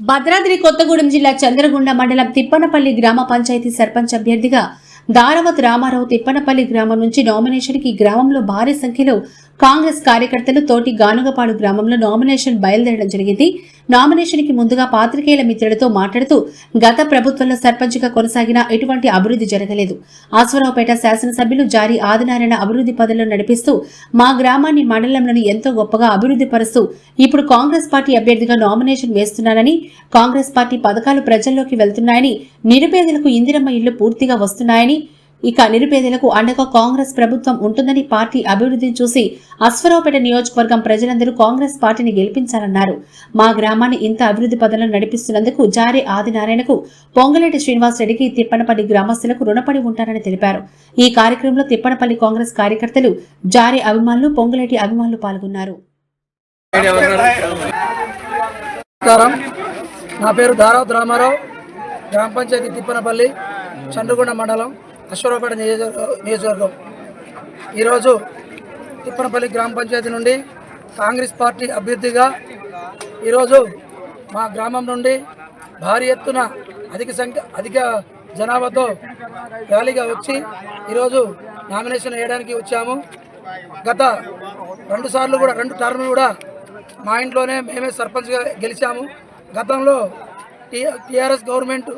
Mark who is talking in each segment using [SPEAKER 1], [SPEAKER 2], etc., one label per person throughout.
[SPEAKER 1] భద్రాద్రి కొత్తగూడెం జిల్లా చంద్రగుండ మండలం తిప్పనపల్లి గ్రామ పంచాయతీ సర్పంచ్ అభ్యర్థిగా దారవత్ రామారావు తిప్పనపల్లి గ్రామం నుంచి నామినేషన్కి గ్రామంలో భారీ సంఖ్యలో కాంగ్రెస్ కార్యకర్తలు తోటి గానుగపాడు గ్రామంలో నామినేషన్ బయలుదేరడం జరిగింది. నామినేషన్కి ముందుగా పాత్రికేయుల మిత్రులతో మాట్లాడుతూ గత ప్రభుత్వంలో సర్పంచ్గా కొనసాగిన ఎటువంటి అభివృద్ధి జరగలేదు. ఆశ్వరావుపేట శాసనసభ్యులు జారీ ఆదినారాయణ అభివృద్ధి పదంలో నడిపిస్తూ మా గ్రామాన్ని మండలంలోని ఎంతో గొప్పగా అభివృద్ధి పరుస్తూ ఇప్పుడు కాంగ్రెస్ పార్టీ అభ్యర్థిగా నామినేషన్ వేస్తున్నానని కాంగ్రెస్ పార్టీ పథకాలు ప్రజల్లోకి వెళ్తున్నాయని నిరుపేదలకు ఇందిరమ్మ ఇళ్ళు పూర్తిగా వస్తున్నాయని ఇక నిరుపేదలకు అండగా కాంగ్రెస్ ప్రభుత్వం ఉంటుందని పార్టీ అభివృద్ధిని చూసి అశ్వరావుపేట నియోజకవర్గం ప్రజలందరూ కాంగ్రెస్ పార్టీని గెలిపించాలన్నారు. మా గ్రామాన్ని ఇంత అభివృద్ధి పదంలో నడిపిస్తున్నందుకు జారే ఆదినారాయణకు పొంగలేటి శ్రీనివాసరెడ్డికి తిప్పనపల్లి గ్రామస్తులకు రుణపడి ఉంటారని తెలిపారు. ఈ కార్యక్రమంలో తిప్పనపల్లి కాంగ్రెస్ కార్యకర్తలు జారే అభిమానులు పొంగలేటి అభిమానులు పాల్గొన్నారు.
[SPEAKER 2] నా పేరు ధారావత్ రామారావు గ్రామ పంచాయతీ తిప్పనపల్లి చంద్రగొండ మండలం. అశ్వరావుపేట నియోజకవర్గం నియోజకవర్గం. ఈరోజు తిప్పనపల్లి గ్రామ పంచాయతీ నుండి కాంగ్రెస్ పార్టీ అభ్యర్థిగా ఈరోజు మా గ్రామం నుండి భారీ ఎత్తున అధిక సంఖ్య అధిక జనాభాతో ర్యాలీగా వచ్చి ఈరోజు నామినేషన్ వేయడానికి వచ్చాము. గత రెండు సార్లు కూడా రెండు టర్మ్ కూడా మా ఇంట్లోనే మేమే సర్పంచ్గా గెలిచాము. గతంలో టీ టీఆర్ఎస్ గవర్నమెంట్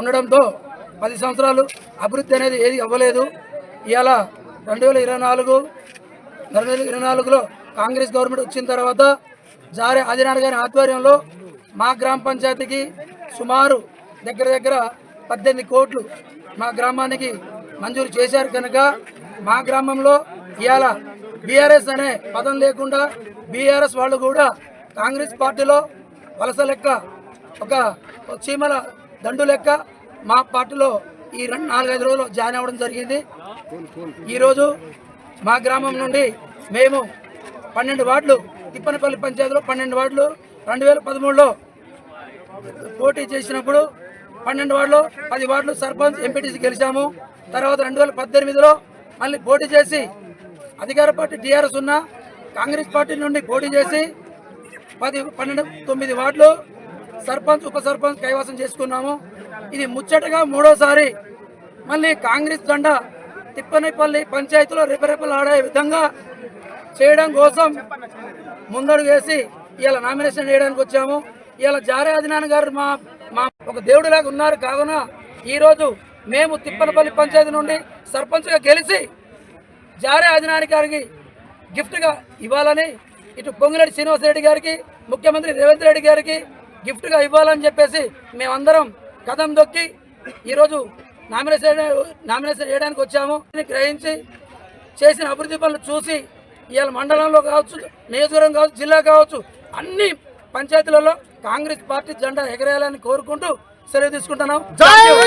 [SPEAKER 2] ఉండడంతో పది సంవత్సరాలు అభివృద్ధి అనేది ఏది అవ్వలేదు. ఇవాళ రెండు వేల ఇరవై నాలుగు రెండు వేల ఇరవై నాలుగులో కాంగ్రెస్ గవర్నమెంట్ వచ్చిన తర్వాత జారే ఆదినారాయణ గారి ఆధ్వర్యంలో మా గ్రామ పంచాయతీకి సుమారు దగ్గర దగ్గర పద్దెనిమిది కోట్లు మా గ్రామానికి మంజూరు చేశారు కనుక మా గ్రామంలో ఇవాళ బీఆర్ఎస్ అనే పదం లేకుండా బీఆర్ఎస్ వాళ్ళు కూడా కాంగ్రెస్ పార్టీలో వలస లెక్క ఒక చీమల దండు లెక్క మా పార్టీలో ఈ రెండు నాలుగైదు రోజులు జాయిన్ అవ్వడం జరిగింది. ఈరోజు మా గ్రామం నుండి మేము పన్నెండు వార్డులు తిప్పనపల్లి పంచాయతీలో పన్నెండు వార్డులు రెండు వేల పదమూడులో పోటీ చేసినప్పుడు పన్నెండు వార్డులు పది వార్డులు సర్పంచ్ ఎంపీటీసీ గెలిచాము. తర్వాత రెండు వేల పద్దెనిమిదిలో మళ్ళీ పోటీ చేసి అధికార పార్టీ టీఆర్ఎస్ ఉన్న కాంగ్రెస్ పార్టీ నుండి పోటీ చేసి పది పన్నెండు తొమ్మిది వార్డులు సర్పంచ్ ఉప సర్పంచ్ కైవసం చేసుకున్నాము. ఇది ముచ్చటగా మూడోసారి మళ్ళీ కాంగ్రెస్ జెండా తిప్పనిపల్లి పంచాయతీలో రెపరెపలు ఆడే విధంగా చేయడం కోసం ముందడుగు వేసి ఇలా నామినేషన్ చేయడానికి వచ్చాము. ఇలా జారే అధినాని గారు మా మా ఒక దేవుడిలాగా ఉన్నారు. కావున ఈరోజు మేము తిప్పనపల్లి పంచాయతీ నుండి సర్పంచ్గా గెలిచి జారే అధినాని గారికి గిఫ్ట్గా ఇవ్వాలని ఇటు పొంగిరెడ్డి శ్రీనివాసరెడ్డి గారికి ముఖ్యమంత్రి రేవంత్ రెడ్డి గారికి గిఫ్ట్గా ఇవ్వాలని చెప్పేసి మేమందరం కథం దొక్కి ఈరోజు నామినేషన్ నామినేషన్ చేయడానికి వచ్చాము. గ్రహించి చేసిన అభివృద్ధి పనులు చూసి ఇవాళ మండలంలో కావచ్చు నియోజకవర్గం కావచ్చు జిల్లా కావచ్చు అన్ని పంచాయతీలలో కాంగ్రెస్ పార్టీ జెండా ఎగరేయాలని కోరుకుంటూ సెలవు తీసుకుంటున్నాం.